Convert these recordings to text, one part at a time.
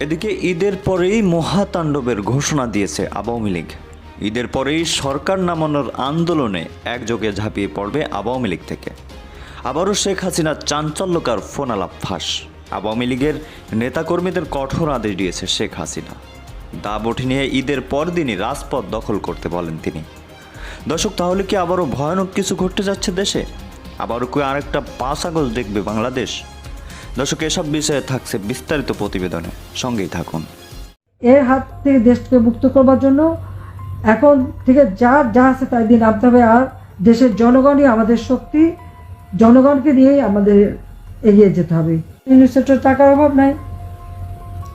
এদিকে ঈদের পরেই মহাতাণ্ডবের ঘোষণা দিয়েছে আওয়ামী লীগ। ঈদের পরেই সরকার নামানোর আন্দোলনে একযোগে ঝাঁপিয়ে পড়বে আওয়ামী লীগ থেকে। আবারও শেখ হাসিনার চাঞ্চল্যকার ফোন আলাপ ফাঁস। আওয়ামী লীগের নেতাকর্মীদের কঠোর আদেশ দিয়েছে শেখ হাসিনা। দাব উঠে নিয়ে ঈদের পরদিনই রাজপথ দখল করতে বলেন তিনি। দর্শক, তাহলে কি আবারও ভয়ানক কিছু ঘটতে যাচ্ছে দেশে? আবারও কি আরেকটা পাঁচ আগস্ট দেখবে বাংলাদেশ? দর্শক, এসব বিষয়ে থাকছে বিস্তারিত প্রতিবেদনে। সঙ্গেই থাকুন। এর হাত থেকে দেশকে মুক্ত করবার জন্য এখন থেকে যা যা আছে তাই দিয়ে নামতে হবে। আর দেশের জনগণই আমাদের শক্তি, জনগণকে নিয়েই আমাদের এগিয়ে যেতে হবে। ইউনিসেফের টাকার অভাব নাই।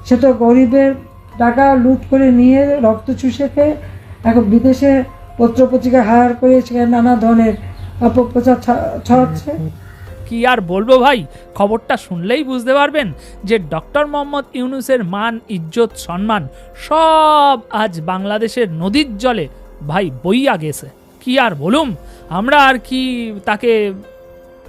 সে তো গরিবের টাকা লুট করে নিয়ে রক্ত চুষে খেয়ে এখন বিদেশে পত্রপত্রিকা হায়ার করে সেখানে নানা ধরনের অপপ্রচার ছড়াচ্ছে। কি আর বলব ভাই? খবরটা শুনলেই বুঝতে পারবেন যে ডক্টর মোহাম্মদ ইউনুসের মান, ইজ্জত, সম্মান সব আজ বাংলাদেশের নদীর জলে ভাই বইয়া গেছে। কি আর বলুম? আমরা আর কি তাকে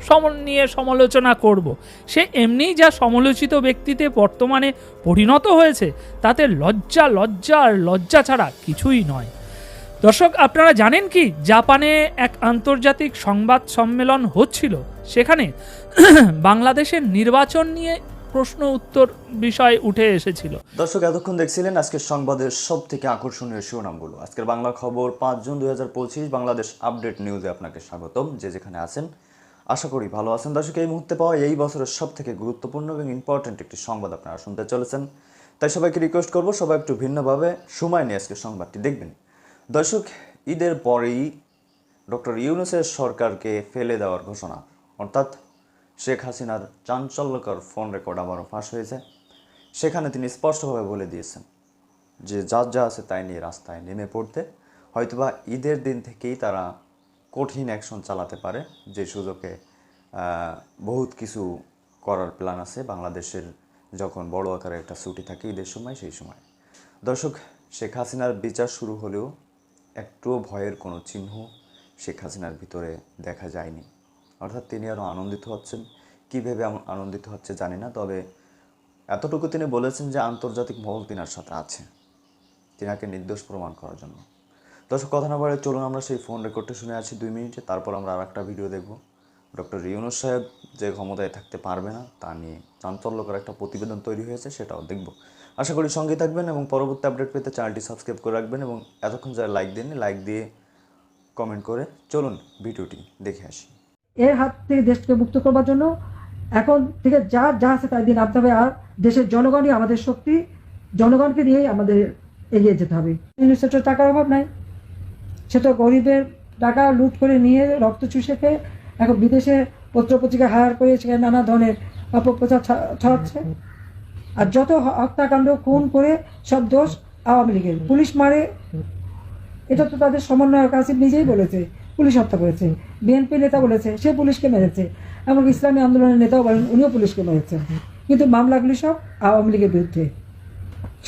সম নিয়ে সমালোচনা করব? সে এমনিই যা সমালোচিত ব্যক্তিতে বর্তমানে পরিণত হয়েছে, তাতে লজ্জা লজ্জা আর লজ্জা ছাড়া কিছুই নয়। দর্শক, আপনারা জানেন কি, জাপানে এক আন্তর্জাতিক সংবাদ সম্মেলন হচ্ছিল। সেখানে বাংলাদেশের নির্বাচন নিয়ে প্রশ্ন উত্তর বিষয় উঠে এসেছিল। দর্শক, এতক্ষণ দেখছিলেন আজকের সংবাদের সব থেকে আকর্ষণীয় শিরোনামগুলো। আজকের বাংলা খবর পাঁচ জুন দুই হাজার পঁচিশ, বাংলাদেশ আপডেট নিউজে আপনাকে স্বাগতম। যে যেখানে আছেন, আশা করি ভালো আছেন। দর্শক, এই মুহূর্তে পাওয়া এই বছরের সব থেকে গুরুত্বপূর্ণ এবং ইম্পর্ট্যান্ট একটি সংবাদ আপনারা শুনতে চলেছেন। তাই সবাইকে রিকোয়েস্ট করব সবাই একটু ভিন্নভাবে সময় নিয়ে আজকে সংবাদটি দেখবেন। দর্শক, ঈদের পরেই ডক্টর ইউনুসের সরকারকে ফেলে দেওয়ার ঘোষণা। অর্থাৎ শেখ হাসিনার চাঞ্চল্যকর ফোন রেকর্ড আবারও ফাঁস হয়েছে। সেখানে তিনি স্পষ্টভাবে বলে দিয়েছেন যে, যার যা আছে তাই নিয়ে রাস্তায় নেমে পড়তে। হয়তোবা ঈদের দিন থেকেই তারা কঠিন অ্যাকশন চালাতে পারে। যে সুযোগে বহুত কিছু করার প্ল্যান আছে বাংলাদেশের যখন বড় আকারে একটা ছুটি থাকে ঈদের সময়, সেই সময়। দর্শক, শেখ হাসিনার বিচার শুরু হলেও একটুও ভয়ের কোনো চিহ্ন শেখ হাসিনার ভিতরে দেখা যায়নি। অর্থাৎ তিনি আরও আনন্দিত হচ্ছেন। কীভাবে আনন্দিত হচ্ছে জানি না, তবে এতটুকু তিনি বলেছেন যে আন্তর্জাতিক মহল তিনার সাথে আছে। তিনাকে নির্দোষ প্রমাণ করার জন্য। দর্শক, কথা না বলে চলুন আমরা সেই ফোন রেকর্ডটা শুনে আছি দুই মিনিটে। তারপর আমরা আর একটা ভিডিও দেখব। ডক্টর ইউনুস সাহেব যে ক্ষমতায় থাকতে পারবে না, তা নিয়ে চাঞ্চল্যকর একটা প্রতিবেদন তৈরি হয়েছে, সেটাও দেখব। আশা করি সঙ্গে থাকবেন এবং পরবর্তী আপডেট পেতে চ্যানেলটি সাবস্ক্রাইব করে রাখবেন এবং এতক্ষণ যারা লাইক দেননি লাইক দিয়ে কমেন্ট করে চলুন ভিডিওটি দেখে আসি। এর হাত থেকে দেশকে মুক্ত করবার জন্য এখন থেকে যা যা আছে তাই দিয়ে নামতে হবে আর দেশের জনগণই আমাদের শক্তি, জনগণকে নিয়েই আমাদের এগিয়ে যেতে হবে। ইউনিসেফের টাকার অভাব নাই। সে তো গরিবের টাকা লুট করে নিয়ে রক্ত চুষে খেয়ে এখন বিদেশে পত্রপত্রিকা হায়ার করে সেখানে নানা ধরনের অপপ্রচার ছড়াচ্ছে। আর যত হত্যাকাণ্ড, খুন করে সব দোষ আওয়ামী লীগের। পুলিশ মারে। এটা তো তাদের সমন্বয়ক আসিফ নিজেই বলেছে। পুলিশ হত্যা করেছে। বিএনপি নেতা বলেছে, সে পুলিশকে মেরেছে। এমনকি ইসলামী আন্দোলনের নেতাও বলেন, উনিও পুলিশকে মেরেছেন কিন্তু মামলাগুলি সব আওয়ামী লীগের বিরুদ্ধে।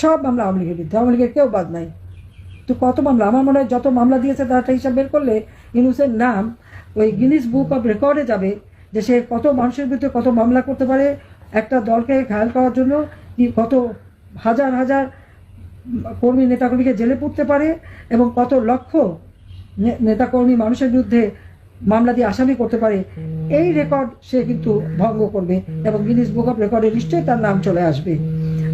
সব মামলা আওয়ামী লীগের বিরুদ্ধে। আওয়ামী লীগের কেউ বাদ নাই। তো কত মামলা? আমার মনে হয় যত মামলা দিয়েছে, তার একটা হিসাব বের করলে ইউনুসের নাম ওই গিনিস বুক অফ রেকর্ডে যাবে যে সে কত মানুষের বিরুদ্ধে কত মামলা করতে পারে একটা দলকে ঘায়াল করার জন্য কত হাজার হাজার কর্মী, নেতাকর্মীকে জেলে পুড়তে পারে এবং কত লক্ষ নেতাকর্মী মানুষের বিরুদ্ধে মামলা দিয়ে আসামি করতে পারে, এই রেকর্ড সে কিন্তু ভঙ্গ করবে এবং গিনিস বুক অফ রেকর্ডে নিশ্চয়ই তার নাম চলে আসবে।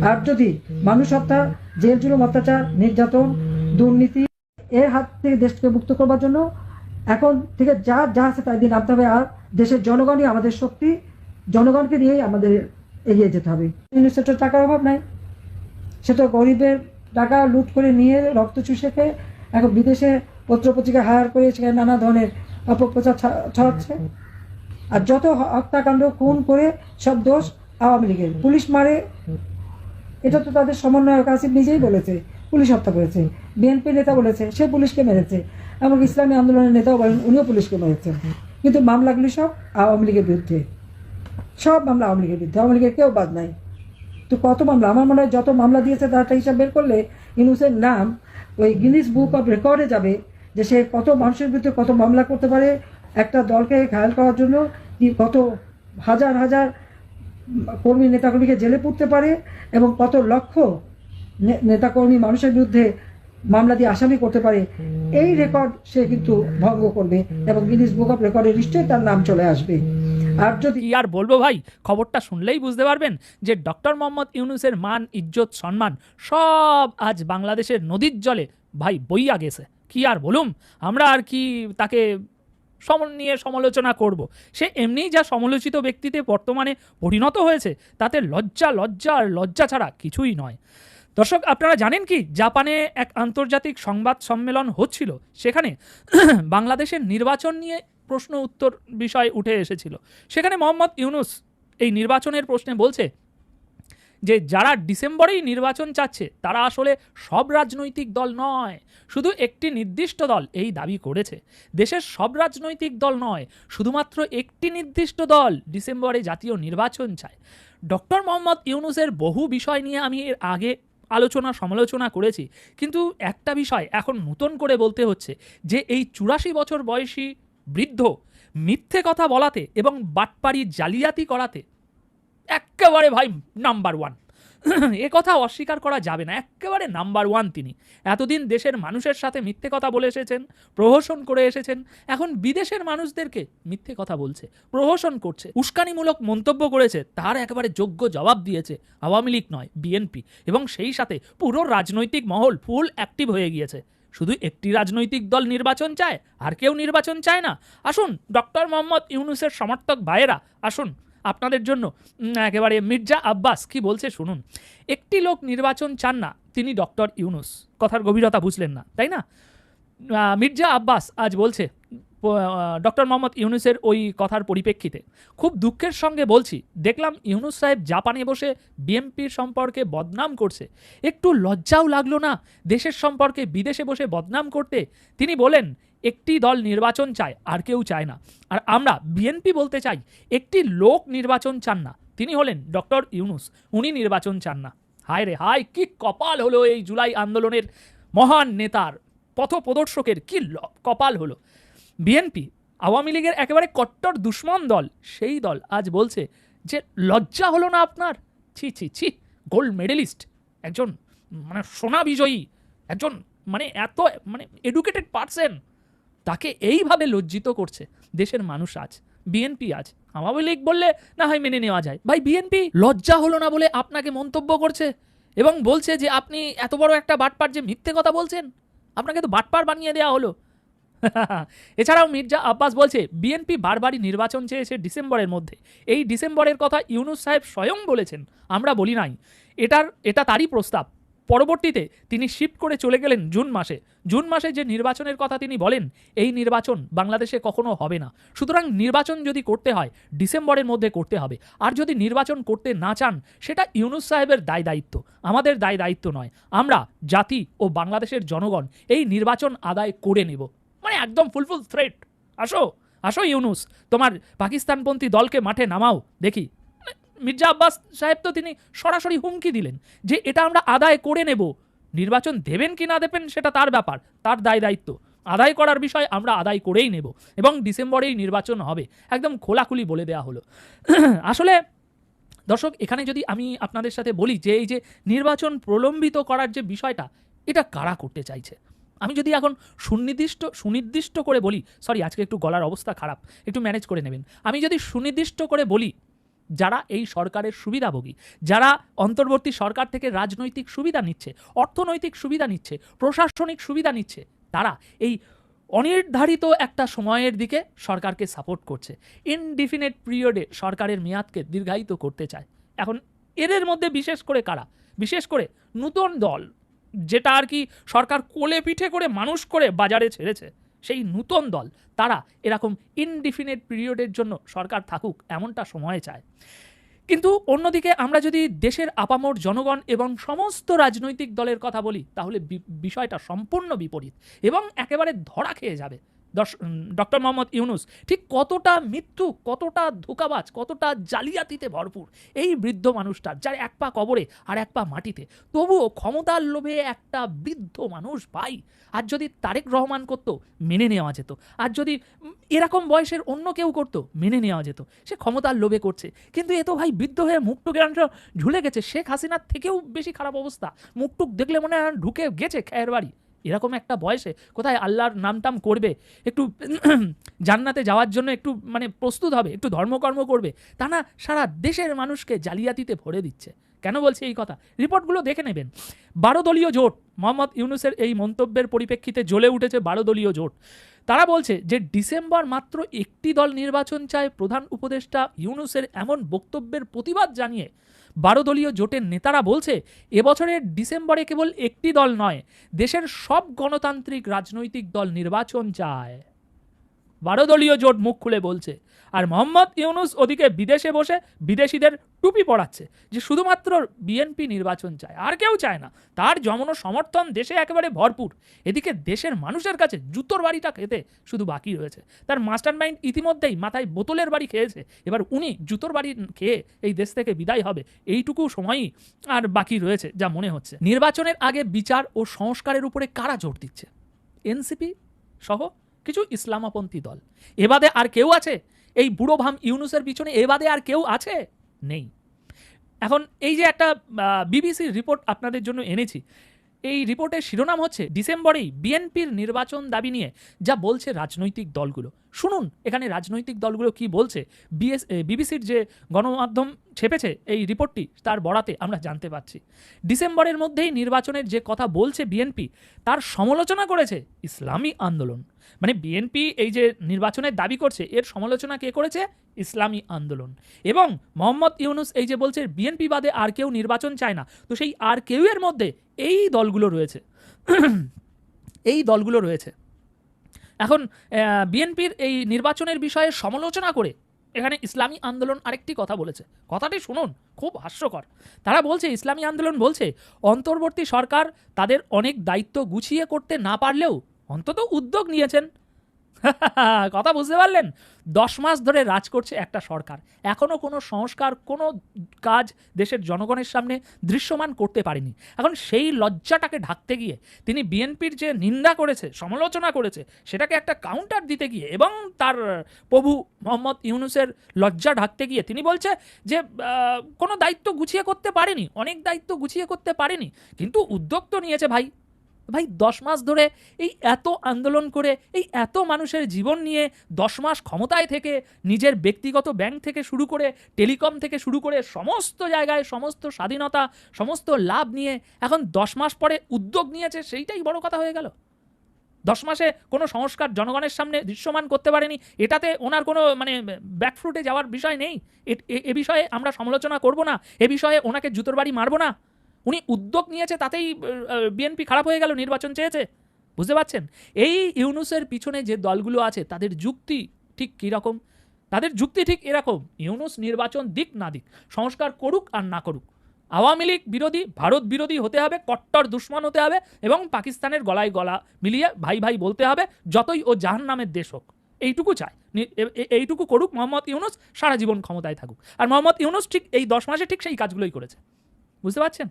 আর যদি মানুষ হত্যা, জেল জুলুম, অত্যাচার, নির্যাতন, দুর্নীতি এর হাত থেকে দেশকে মুক্ত করবার জন্য এখন থেকে যা যা আছে তাই দিয়ে নামতে হবে। আর দেশের জনগণই আমাদের শক্তি জনগণকে নিয়েই আমাদের এগিয়ে যেতে হবে। ইউনিসেফের টাকার অভাব নাই। সে তো গরিবের টাকা লুট করে নিয়ে রক্ত চুষে খেয়ে এখন বিদেশে পত্রপত্রিকা হায়ার করে সেখানে নানা ধরনের অপপ্রচার ছড়াচ্ছে। আর যত হত্যাকাণ্ড, খুন করে সব দোষ আওয়ামী লীগের। পুলিশ মারে। এটা তো তাদের সমন্বয়ক আসিফ নিজেই বলেছে। পুলিশ হত্যা করেছে। বিএনপি নেতা বলেছে, সে পুলিশকে মেরেছে। এমনকি ইসলামী আন্দোলনের নেতাও বলেন, উনিও পুলিশকে মেরেছেন। কিন্তু মামলাগুলি সব আওয়ামী লীগের বিরুদ্ধে। সব মামলা আওয়ামী লীগের বিরুদ্ধে। আওয়ামী লীগের কেউ বাদ নাই। তো কত মামলা? আমার মনে হয় যত মামলা দিয়েছে তার একটা হিসাব বের করলে ইউনুসের নাম ওই গিনিস বুক অফ রেকর্ডে যাবে যে সে কত মানুষের বিরুদ্ধে কত মামলা করতে পারে, একটা দলকে ঘায়াল করার জন্য কি কত হাজার হাজার কর্মী নেতাকর্মীকে জেলে পুরতে পারে এবং কত লক্ষ নেতাকর্মী মানুষের বিরুদ্ধে মামলা দিয়ে আসামি করতে পারে। এই রেকর্ড সে কিন্তু ভঙ্গ করবে এবং গিনিস বুক অফ রেকর্ডে নিশ্চয়ই তার নাম চলে আসবে। আর যদি আর বলব ভাই? খবরটা শুনলেই বুঝতে পারবেন যে ডক্টর মোহাম্মদ ইউনুসের মান ইজ্জত সম্মান সব আজ বাংলাদেশের নদীর জলে ভাই বইয়া গেছে। কি আর বলুম? আমরা আর কি তাকে সম নিয়ে সমালোচনা করব? সে এমনিই যা সমালোচিত ব্যক্তিতে বর্তমানে পরিণত হয়েছে তাতে লজ্জা লজ্জা আর লজ্জা ছাড়া কিছুই নয়। দর্শক আপনারা জানেন কি? জাপানে এক আন্তর্জাতিক সংবাদ সম্মেলন হচ্ছিল। সেখানে বাংলাদেশের নির্বাচন নিয়ে প্রশ্ন উত্তর বিষয় উঠে এসেছিল। সেখানে মোহাম্মদ ইউনুস এই নির্বাচনের প্রশ্নে বলছে যে, যারা ডিসেম্বরেই নির্বাচন চাচ্ছে, তারা আসলে সব রাজনৈতিক দল নয়, শুধু একটি নির্দিষ্ট দল এই দাবি করেছে। দেশের সব রাজনৈতিক দল নয়, শুধুমাত্র একটি নির্দিষ্ট দল ডিসেম্বরে জাতীয় নির্বাচন চায়। ডক্টর মোহাম্মদ ইউনুসের বহু বিষয় নিয়ে আমি এর আগে আলোচনা, সমালোচনা করেছি, কিন্তু একটা বিষয় এখন নতুন করে বলতে হচ্ছে যে, এই চুরাশি বছর বয়সী বৃদ্ধ মিথ্যে কথা বলাতে এবং বাটপাড়ি জালিয়াতি করাতে একেবারে ভাই নাম্বার ওয়ান এ কথা অস্বীকার করা যাবে না, একেবারে নাম্বার ওয়ান তিনি। এতদিন দেশের মানুষের সাথে মিথ্যে কথা বলে এসেছেন, প্রহসন করে এসেছেন, এখন বিদেশের মানুষদেরকে মিথ্যে কথা বলছে, প্রহসন করছে, উস্কানিমূলক মন্তব্য করেছে, তার একেবারে যোগ্য জবাব দিয়েছে আওয়ামী লীগ নয়, বিএনপি, এবং সেই সাথে পুরো রাজনৈতিক মহল ফুল অ্যাক্টিভ হয়ে গিয়েছে। শুধু একটি রাজনৈতিক দল নির্বাচন চায়, আর কেউ নির্বাচন চায় না। আসুন, ডক্টর মোহাম্মদ ইউনুসের সমর্থক ভাইয়েরা, আসুন। আপনাদের জন্য একেবারে মির্জা আব্বাস, কি বলছে শুনুন। একটি লোক নির্বাচন চান না, তিনি ডক্টর ইউনুস। কথার গভীরতা বুঝলেন না, তাই না? মির্জা আব্বাস আজ বলছে ডক্টর মোহাম্মদ ইউনুসের ওই কথার পরিপ্রেক্ষিতে। খুব দুঃখের সঙ্গে বলছি, দেখলাম ইউনুস সাহেব জাপানে বসে বিএমপির সম্পর্কে বদনাম করছে। একটু লজ্জাও লাগল না দেশের সম্পর্কে বিদেশে বসে বদনাম করতে। তিনি বলেন, একটি দল নির্বাচন চায়, আর কেউ চায় না। আর আমরা বিএনপি বলতে চাই, একটি লোক নির্বাচন চান না। তিনি হলেন ডক্টর ইউনুস, উনি নির্বাচন চান না। হায় রে হায়, কি কপাল হলো এই জুলাই আন্দোলনের মহান নেতার, পথপ্রদর্শকের, কি কপাল হলো। বিএনপি, আওয়ামী লীগের একেবারে কট্টর দুশ্মন দল, সেই দল আজ বলছে যে লজ্জা হলো না আপনার। ছি ছি ছি, গোল্ড মেডেলিস্ট, একজন মানে সোনা বিজয়ী, একজন মানে এত মানে এডুকেটেড পার্সন তাকে এইভাবে লজ্জিত করছে দেশের মানুষ আজ, বিএনপি আজ। আওয়ামী লীগ বললে, না হয় মেনে নেওয়া যায়। ভাই, বিএনপি লজ্জা হলো না বলে আপনাকে মন্তব্য করছে এবং বলছে যে আপনি এত বড় একটা বাটপার যে মিথ্যে কথা বলছেন, আপনাকে তো বাটপার বানিয়ে দেওয়া হলো। এছাড়াও মির্জা আব্বাস বলছে বিএনপি বারবারই নির্বাচন চেয়েছে ডিসেম্বরের মধ্যে। এই ডিসেম্বরের কথা ইউনুস সাহেব স্বয়ং বলেছেন, আমরা বলি নাই। এটার, এটা তারই প্রস্তাব। পরবর্তীতে তিনি শিফট করে চলে গেলেন জুন মাসে। জুন মাসে যে নির্বাচনের কথা তিনি বলেন, এই নির্বাচন বাংলাদেশে কখনো হবে না। সুতরাং নির্বাচন যদি করতে হয়, ডিসেম্বরের মধ্যে করতে হবে। আর যদি নির্বাচন করতে না চান, সেটা ইউনুস সাহেবের দায় দায়িত্ব। আমাদের দায় দায়িত্ব নয়। আমরা জাতি ও বাংলাদেশের জনগণ, এই নির্বাচন আদায় করে নেব। মানে একদম ফুলফুল থ্রেট আসো আসো ইউনুস, তোমার পাকিস্তানপন্থী দলকে মাঠে নামাও, দেখি। মির্জা আব্বাস সাহেব তো তিনি সরাসরি হুমকি দিলেন যে এটা আমরা আদায় করে নেব। নির্বাচন দেবেন কি না দেবেন সেটা তার ব্যাপার, তার দায় দায়িত্ব। আদায় করার বিষয় আমরা আদায় করেই নেব এবং ডিসেম্বরেই নির্বাচন হবে। একদম খোলাখুলি বলে দেওয়া হলো। আসলে, দর্শক, এখানে যদি আমি আপনাদের সাথে বলি যে, এই যে নির্বাচন প্রলম্বিত করার যে বিষয়টা, এটা কারা করতে চাইছে? আমি যদি এখন সুনির্দিষ্ট সুনির্দিষ্ট করে বলি সরি আজকে একটু গলার অবস্থা খারাপ, একটু ম্যানেজ করে নেবেন। আমি যদি সুনির্দিষ্ট করে বলি, যারা এই সরকারের সুবিধাভোগী, যারা অন্তর্বর্তী সরকার থেকে রাজনৈতিক সুবিধা নিচ্ছে, অর্থনৈতিক সুবিধা নিচ্ছে, প্রশাসনিক সুবিধা নিচ্ছে, তারা এই অনির্ধারিত একটা সময়ের দিকে সরকারকে সাপোর্ট করছে। ইনডিফিনিট পিরিয়ডে সরকারের মেয়াদকে দীর্ঘায়িত করতে চায়। এখন এদের মধ্যে বিশেষ করে কারা? বিশেষ করে নূতন দল যেটা আর কি সরকার কোলে পিঠে করে মানুষ করে বাজারে ছেড়েছে, সেই নূতন দল, তারা এরকম ইনডিফিনিট পিরিয়ডের জন্য সরকার থাকুক, এমনটা সময়ে চায়। কিন্তু অন্যদিকে আমরা যদি দেশের আপামর জনগণ এবং সমস্ত রাজনৈতিক দলের কথা বলি, তাহলে বিষয়টা সম্পূর্ণ বিপরীত এবং একেবারে ধরা খেয়ে যাবে। ডক্টর মোহাম্মদ ইউনুস, ঠিক কতটা মৃত্যু, কতটা ধোকাবাজ, কতটা জালিয়াতিতে ভরপুর এই বৃদ্ধ মানুষটার যার এক পা কবরে আর এক পা মাটিতে। তবুও ক্ষমতার লোভে একটা বৃদ্ধ মানুষ ভাই। আর যদি তারেক রহমান করতো, মেনে নেওয়া যেত। আর যদি এরকম বয়সের অন্য কেউ করতো, মেনে নেওয়া যেত। সে ক্ষমতার লোভে করছে। কিন্তু এ তো ভাই বৃদ্ধ হয়ে মুখটুক ঝুলে গেছে। শেখ হাসিনার থেকেও বেশি খারাপ অবস্থা। মুখটুক দেখলে মনে হয় ঢুকে গেছে খেয়ের বাড়ি। এরকম একটা বয়সে কোথায় আল্লাহর নামটাম করবে? একটু জান্নাতে যাওয়ার জন্য একটু মানে প্রস্তুত হবে, একটু ধর্মকর্ম করবে। তা না, সারা দেশের মানুষকে জালিয়াতিতে ভরে দিচ্ছে। কেন বলছি এই কথা? রিপোর্টগুলো দেখে নেবেন। বারো দলীয় জোট, মোহাম্মদ ইউনুসের এই মন্তব্যের পরিপ্রেক্ষিতে জ্বলে উঠেছে বারো দলীয় জোট। তারা বলছে যে ডিসেম্বর মাত্র একটি দল নির্বাচন চায় প্রধান উপদেষ্টা ইউনুসের এমন বক্তব্যের প্রতিবাদ জানিয়ে বারো দলীয় জোটের নেতারা বলছে, এবছরের ডিসেম্বরে কেবল একটি দল নয়, দেশের সব গণতান্ত্রিক রাজনৈতিক দল নির্বাচন চায়। বারো দলীয় জোট মুখ খুলে বলছে আর মোহাম্মদ ইউনুস ওদিকে বিদেশে বসে বিদেশিদের টুপি পড়াচ্ছে যে শুধুমাত্র বিএনপি নির্বাচন চায়, আর কেউ চায় না। তার জমন সমর্থন দেশে একেবারে ভরপুর। এদিকে দেশের মানুষের কাছে জুতোর বাড়িটা খেতে শুধু বাকি রয়েছে। তার মাস্টার মাইন্ড ইতিমধ্যেই মাথায় বোতলের বাড়ি খেয়েছে। এবার উনি জুতোর বাড়ি খেয়ে এই দেশ থেকে বিদায় হবে, এইটুকু সময়ই আর বাকি রয়েছে যা মনে হচ্ছে। নির্বাচনের আগে বিচার ও সংস্কারের উপরে কারা জোর দিচ্ছে? এনসিপি সহ কিছু ইসলামাপন্থী দল। এবাদে আর কেউ আছে এই বুড়ো ভাম ইউনুসের পিছনে এবাদে আর কেউ আছে? নেই। এখন এই যে একটা বিবিসির রিপোর্ট আপনাদের জন্য এনেছি। এই রিপোর্টের শিরোনাম হচ্ছে ডিসেম্বরেই বিএনপির নির্বাচন দাবি নিয়ে যা বলছে রাজনৈতিক দলগুলো। শুনুন, এখানে রাজনৈতিক দলগুলো কি বলছে? বিএস বিবিসির যে গণমাধ্যম ছেপেছে এই রিপোর্টটি, তার বরাতে আমরা জানতে পারছি। ডিসেম্বরের মধ্যেই নির্বাচনের যে কথা বলছে বিএনপি, তার সমালোচনা করেছে ইসলামী আন্দোলন। মানে বিএনপি এই যে নির্বাচনের দাবি করছে, এর সমালোচনা কে করেছে? ইসলামী আন্দোলন। এবং মোহাম্মদ ইউনুস এই যে বলছে বিএনপি বাদে আর কেউ নির্বাচন চায় না, তো সেই আর কেউ এর মধ্যে এই দলগুলো রয়েছে। এই দলগুলো রয়েছে। এখন বিএনপির এই নির্বাচনের বিষয়ে সমালোচনা করে এখানে ইসলামী আন্দোলন আরেকটি কথা বলেছে। কথাটি শুনুন, খুব হাস্যকর। তারা বলছে, ইসলামী আন্দোলন বলছে, অন্তর্বর্তী সরকার তাদের অনেক দায়িত্ব গুছিয়ে করতে না পারলেও অন্তত উদ্যোগ নিয়েছেন। কথা বুঝতে পারলেন? দশ মাস ধরে রাজ করছে একটা সরকার। এখনও কোনো সংস্কার, কোনো কাজ দেশের জনগণের সামনে দৃশ্যমান করতে পারেনি। এখন সেই লজ্জাটাকে ঢাকতে গিয়ে তিনি বিএনপির যে নিন্দা করেছে, সমালোচনা করেছে, সেটাকে একটা কাউন্টার দিতে গিয়ে এবং তার প্রভু মোহাম্মদ ইউনুসের লজ্জা ঢাকতে গিয়ে তিনি বলছে যে কোনো দায়িত্ব গুছিয়ে করতে পারেনি, অনেক দায়িত্ব গুছিয়ে করতে পারেনি। কিন্তু উদ্যোগ তো নিয়েছে ভাই। ভাই, দশ মাস ধরে এই এত আন্দোলন করে, এই এত মানুষের জীবন নিয়ে দশ মাস ক্ষমতায় থেকে, নিজের ব্যক্তিগত ব্যাংক থেকে শুরু করে টেলিকম থেকে শুরু করে সমস্ত জায়গায় সমস্ত স্বাধীনতা, সমস্ত লাভ নিয়ে এখন দশ মাস পরে উদ্যোগ নিয়েছে, সেইটাই বড় কথা হয়ে গেল। দশ মাসে কোনো সংস্কার জনগণের সামনে দৃশ্যমান করতে পারেনি, এটাতে ওনার কোনো মানে ব্যাকফ্রুটে যাওয়ার বিষয় নেই। এ- বিষয়ে আমরা সমালোচনা করব না, এ বিষয়ে ওনাকে জুতোর বাড়ি মারবো না। উনি উদ্যোগ নিয়েছে তাতেই বিএনপি খারাপ হয়ে গেল, নির্বাচন চেয়েছে। বুঝতে পারছেন? এই ইউনুসের পিছনে যে দলগুলো আছে, তাদের যুক্তি ঠিক কীরকম? তাদের যুক্তি ঠিক এরকম, ইউনুস নির্বাচন দিক না দিক, সংস্কার করুক আর না করুক। আওয়ামী লীগ বিরোধী, ভারত বিরোধী হতে হবে, কট্টর দুশ্মন হতে হবে এবং পাকিস্তানের গলায় গলা মিলিয়ে ভাই ভাই বলতে হবে, যতই ও জাহান নামের দেশ হোক। এইটুকু চায়। এইটুকু করুক, মোহাম্মদ ইউনুস সারা জীবন ক্ষমতায় থাকুক। আর মোহাম্মদ ইউনুস ঠিক এই দশ মাসে ঠিক সেই কাজগুলোই করেছে। বুঝতে পারছেন?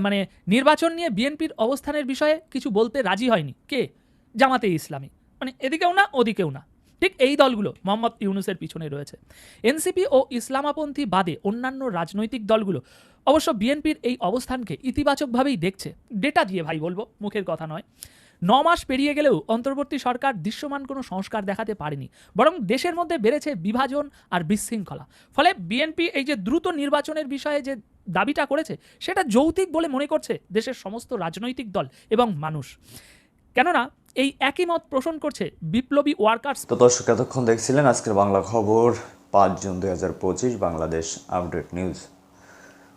মানে নির্বাচন নিয়ে বিএনপির অবস্থানের বিষয়ে কিছু বলতে রাজি হয়নি। কে? জামাতে ইসলামী। মানে এদিকেও না, ওদিকেও না। ঠিক এই দলগুলো মোহাম্মদ ইউনুসের পিছনে রয়েছে। এনসিপি ও ইসলামাপন্থী বাদে অন্যান্য রাজনৈতিক দলগুলো অবশ্য বিএনপির এই অবস্থানকে ইতিবাচকভাবেই দেখছে। ডেটা দিয়ে ভাই বলব, মুখের কথা নয়। ন মাস পেরিয়ে গেলেও অন্তর্বর্তী সরকার দৃশ্যমান কোনো সংস্কার দেখাতে পারেনি, বরং দেশের মধ্যে বেড়েছে বিভাজন আর বিশৃঙ্খলা। ফলে বিএনপি এই যে দ্রুত নির্বাচনের বিষয়ে যে দাবিটা করেছে, সেটা যৌক্তিক বলে মনে করছে দেশের সমস্ত রাজনৈতিক দল এবং মানুষ। কেননা, এই একই মত পোষণ করছে বিপ্লবী ওয়ার্কার্স। তো দর্শক, এতক্ষণ দেখছিলেন আজকের বাংলা খবর পাঁচ জুন দুই হাজার পঁচিশ বাংলাদেশ আপডেট নিউজ।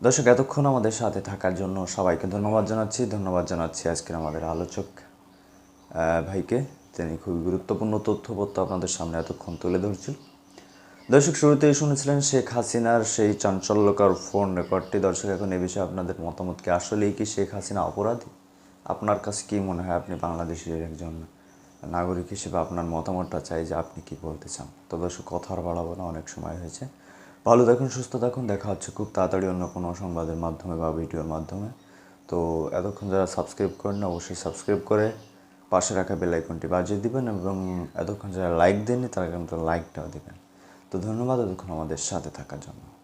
দর্শক, এতক্ষণ আমাদের সাথে থাকার জন্য সবাইকে ধন্যবাদ জানাচ্ছি ধন্যবাদ জানাচ্ছি আজকের আমাদের আলোচক ভাইকে। তিনি খুবই গুরুত্বপূর্ণ তথ্যপত্র আপনাদের সামনে এতক্ষণ তুলে ধরছিল দর্শক, শুরুতেই শুনেছিলেন শেখ হাসিনার সেই চাঞ্চল্যকর ফোন রেকর্ডটি দর্শক, এখন এ বিষয়ে আপনাদের মতামত কি আসলেই কি শেখ হাসিনা অপরাধী? আপনার কাছে কি মনে হয় আপনি বাংলাদেশের একজন নাগরিক হিসেবে আপনার মতামতটা চাই যে আপনি কি বলতে চান? তো দর্শক কথা আর বাড়াবো না, অনেক সময় হয়েছে। ভালো থাকুন, সুস্থ থাকুন, দেখা হচ্ছে খুব তাড়াতাড়ি অন্য কোনো সংবাদের মাধ্যমে বা ভিডিওর মাধ্যমে। তো এতক্ষণ যারা সাবস্ক্রাইব করেন অবশ্যই সাবস্ক্রাইব করে পাশে রাখা বেল আইকনটি বাজিয়ে দিবেন এবং এতক্ষণ যারা লাইক দেননি, তারা কিন্তু লাইকটাও দিবেন। তো ধন্যবাদ এতক্ষণ আমাদের সাথে থাকার জন্য।